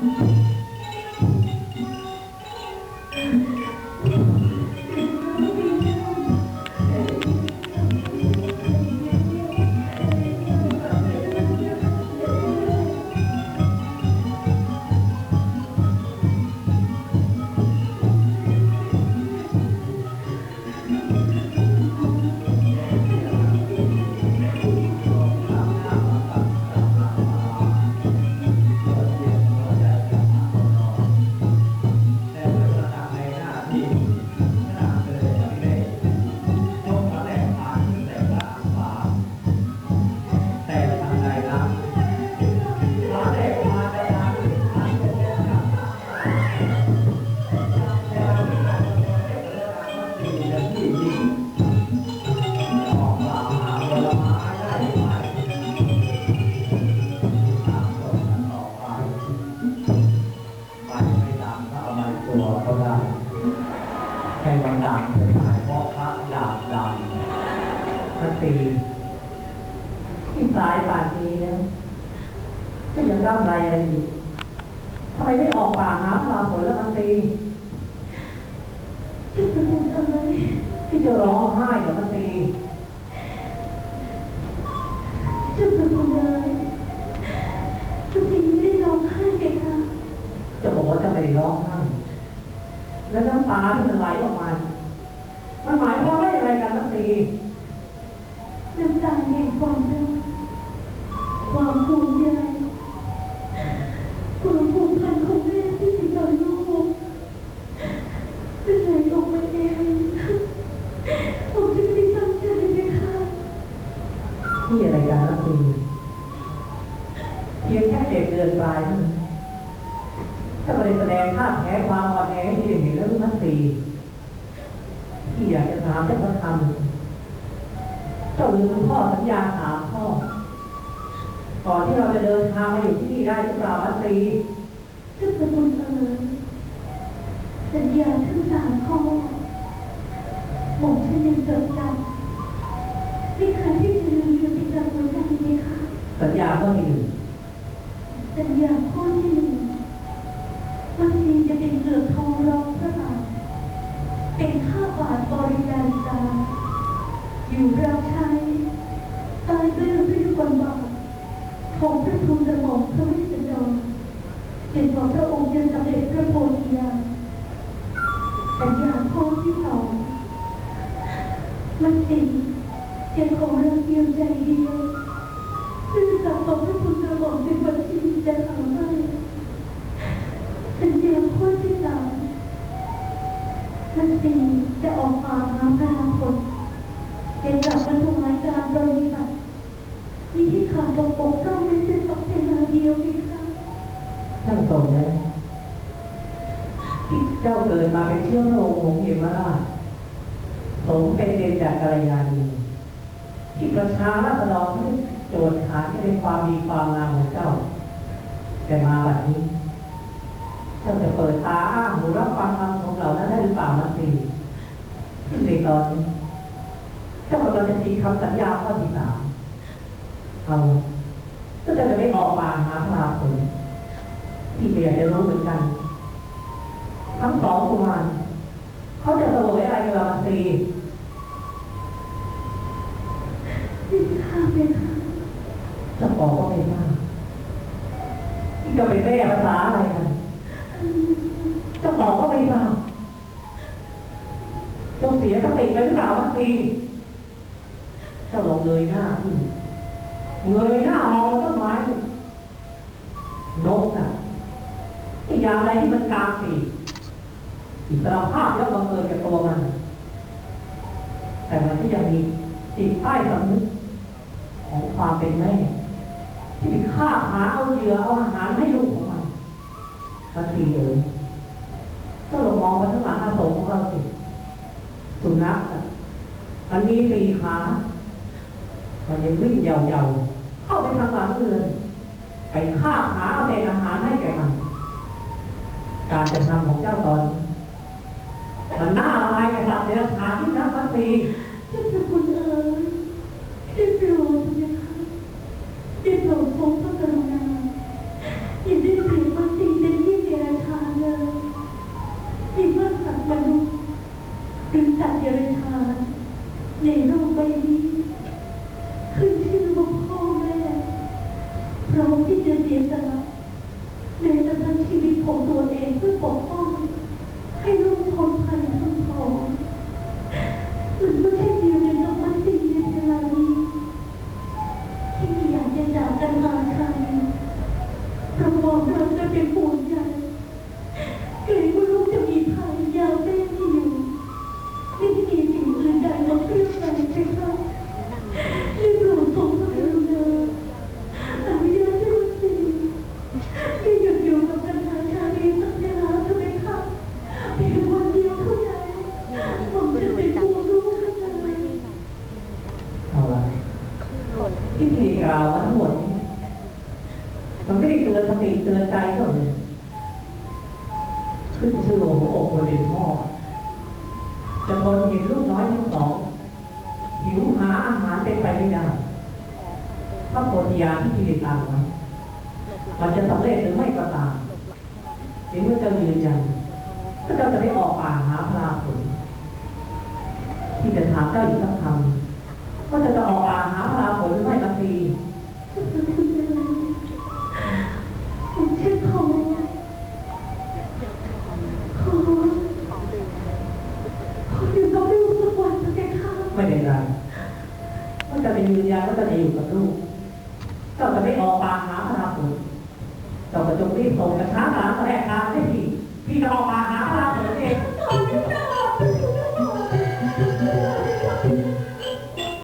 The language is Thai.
Mm-hmm. ให้มันดังเลยเพราะพระดาบดังสติที่ตายป่านนี้แล้วก็ยังร่ำไรอะไรอยู่ทำไมไม่ออกป่าหาปลาผลแล้วมันตีที่จะร้องไห้กับมันตีจะเป็นอะไรทุกทีไม่ได้ร้องไห้เลยค่ะจะบอกว่าจะไม่ร้องไห้ แล้วน้ำตาที่มันไหลออกมา มันหมายความว่าอะไรกันมันตีน้ำตาแห่งความรักความภูมิใจความผูกพันของแม่ที่มีต่อลูกเป็นไหลออกมาเองผมจะไม่ได้ตั้งใจเลยค่ะที่อะไรกันมันตีเพียงแค่เด็กเดินปลายเท่านั้น ถ้าไปแสดงภาพแพ้ความอ่อนแอให้เห็นแล้วมันตีที่อยากจะถามเจ้พระธรรมเจ้าลืมพ่อสัญญาถามพ่อก่อนที่เราจะเดินทางมาอยู่ที่นี่ได้หรือเปล่าพันตรีจะเป็นอะไรสัญญาทั้งสามข้อผมฉันยังจดจำไม่เคยที่จะลืมอยู่ในใจหัวใจเลยค่ะสัญญาก็มีอยู่สั ป็นข้าบาทบริการตา อยู่รับใช้ตายด้วยพระยุคลบาทของพระทูลกระหม่อมพระวิษณุเป็นของพระองค์ยังสำเร็จพระโพธิญาณสัญญาข้อที่สองมันเป็นเพียงของเราเพียงใจเดียวซึ่งสับของพระคุณกระหม่อมเป็นบัญชีจะหาไม่เป็นเพียงข้อที่สาม มันสี่จะออกมาหาพระคนเป็นกลับมาถวายการบริบัติมีที่ขาดตกบกพร่องไม่ใช่สองเวลาเดียวนี่ค่ะท่านทรงนะที่เจ้าเกิดมาเป็นเชื้อพระองค์ของเอมาราชสมเป็นเดชจากกัลยาณีที่ประชาราษฎรโจทย์ขานในความดีความงามของเจ้า แต่มาแบบนี้ เจ้าจะเปิดตาอ้าหูรับฟังคำของเหล่านั้นได้หรือเปล่านันตีที่ในตอนนี้เจ้ากำลังจะตีคำสัญญาข้อที่สามเอาก็จะไม่ออกมากหาพระผลที่เมียจะรู้เหมือนกัน ทั้งสองกุมารเขาจะสวยอะไรกับเราตีนี่ค่ะเจะบอกว่าไม่ได้ที่จะไปแม่ภาษาอะไรกัน อกว่าไม่ได้จงเสียสติไปหรือเปล่านันตีเจ้าลองเงยหน้าเงยหน้ามองต้นไม้นกน่ะที่ยาอะไรที่มันกลางปีกอิสระภาพแล้วบังเอิญกับตัวมัน แต่มันก็ยังมีจิตใต้สำนึกของความเป็นแม่ ที่ฆ่าหาเอาเหยื่อเอาอาหารให้ลูกของมันทันทีเลย มองไปข้างหลังอาสงของเราสิสุนัขอันนี้มีขามันยังวิ่งเยาๆเข้าไปทางหลังเรือนไปฆ่าขาเอาเป็นอาหารให้แก่มันการจะทำของเจ้าตอน สีสละแม้กระทั้งชีวิตของตัวเองเพื่อปกป้อง ตือนใจเท่านั้นขึ้นชื่หัวอกคนเป็นพ่อจะทนเห็นลูกน้อยทั้งสองหิวหาอาหารเป็นไปไม่ได้ถ้าปฏิญาณที่พี่ตามไว้มันจะสำเร็จหรือไม่ก็ตามถึงเมื่อเจ้ายืนยันก็เจ้าจะได้ออกป่าหาพลาผลที่จะถามเจ้าอยู่สักคำ ไม่ออกปากหาพระราผลเราก็จงรีบส่งกระช้าตามแรกทางให้พี่พี่จะออกปากหาพระราผลเอง